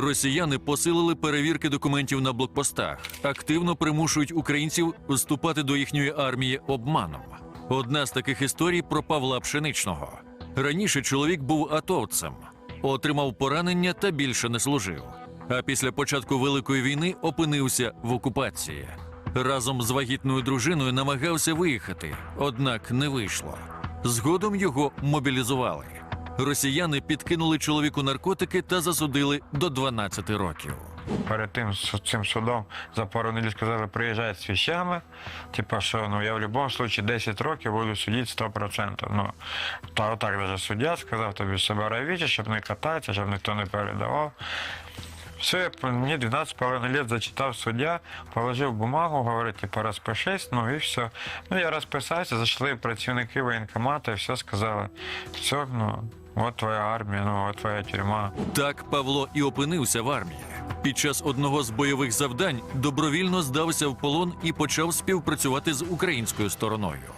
Росіяни посилили перевірки документів на блокпостах, активно примушують українців вступати до їхньої армії обманом. Одна з таких історій про Павла Пшеничного. Раніше чоловік був атовцем, отримав поранення та більше не служив. А після початку Великої війни опинився в окупації. Разом з вагітною дружиною намагався виїхати, однак не вийшло. Згодом його мобілізували. Росіяни підкинули чоловіку наркотики та засудили до 12 років. Перед тим цим судом за пару сказали, приїжджай з віщами. Типа, що ну я в будь-якому випадку 10 років буду судити 100%. Ну, та отак навіть суддя сказав тобі себе равічі, щоб не кататися, щоб ніхто не передавав. Все, мені 12,5 лет зачитав суддя, положив бумагу, говорить, типу, розпишись, ну і все. Ну, я розписався, зайшли працівники воєнкомату і все сказали. Все, ну, от твоя армія, ну, от твоя тюрма. Так Павло і опинився в армії. Під час одного з бойових завдань добровільно здався в полон і почав співпрацювати з українською стороною.